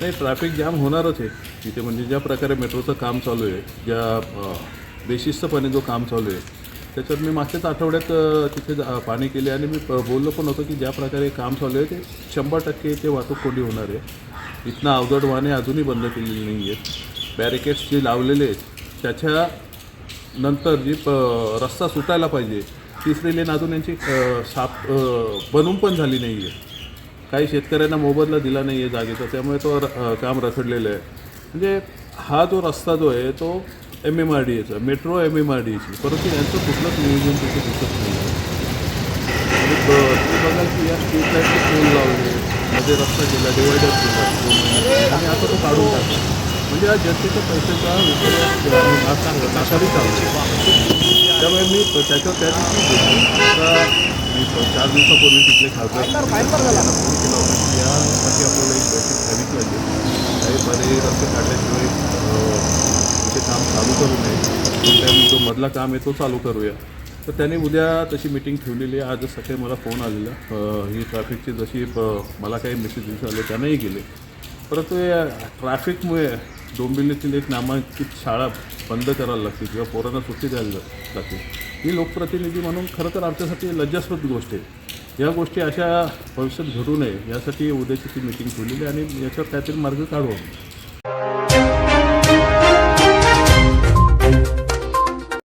नाही traffic jam होणारच आहे. तिथे म्हणजे ज्या प्रकारे मेट्रोचं काम चालू आहे ज्या बेशिस्तपणे जो काम चालू आहे त्याच्यात मी मागच्याच आठवड्यात तिथे जा- पाणी केले आणि मी प- बोललो पण होतो की ज्या प्रकारे काम चालू आहे ते शंभर टक्के ते वाहतूक कोंडी होणार आहे. इथनं अवजड वाहने अजूनही बंद केलेली नाही आहेत बॅरिकेड्स जे लावलेले आहेत त्याच्या नंतर जी प रस्ता सुटायला पाहिजे तिसरी लेन अजून यांची साफ बनून बनवून पण झाली नाही आहे काही शेतकऱ्यांना मोबदला दिला नाही आहे जागेचा त्यामुळे तो र- काम रखडलेलं आहे. म्हणजे हा जो रस्ता जो आहे तो एम एम आर डी एचा metro M M R D एची परंतु यांचं कुठलंच नियोजन तिथे दिसत नाही आहे. आणि बघा की या स्ट्रीट लाईटचे पोल लावले मध्ये रस्ता केला डिवायडर केला आणि आता तो काढून टाकला. म्हणजे या जनतेच्या पैशाचा विचार आणि चालू त्यामुळे मी त्याच्यावर त्या दिवशी चार दिवसापूर्वी तिथले खासदार यांना फोन केला होता की यासाठी आपल्याला एक बैठक घ्यावीच लागेल काही पर्यायी रस्ते काढल्याशिवाय तिथे काम चालू करू नये. टाईम जो मधला काम आहे तो चालू करूया. तर त्याने उद्या तशी मिटिंग ठेवलेली आहे. आजच सकाळी मला फोन आलेला. ही ट्रॅफिकची जशी मला काही मेसेजेस आले त्यांनाही गेले. परंतु या ट्रॅफिकमुळे डोंबिवलीतील एक नामांकित शाळा बंद करायला लागते किंवा पोरांना सुट्टी द्यायला लागते. ही लोकप्रतिनिधी म्हणून खरं तर आमच्यासाठी लज्जास्पद गोष्ट आहे. या गोष्टी अशा भविष्यात घडू नये यासाठी उद्याची ती मिटिंग ठेवलेली आहे आणि याच्यावर काहीतरी मार्ग काढू आम्ही.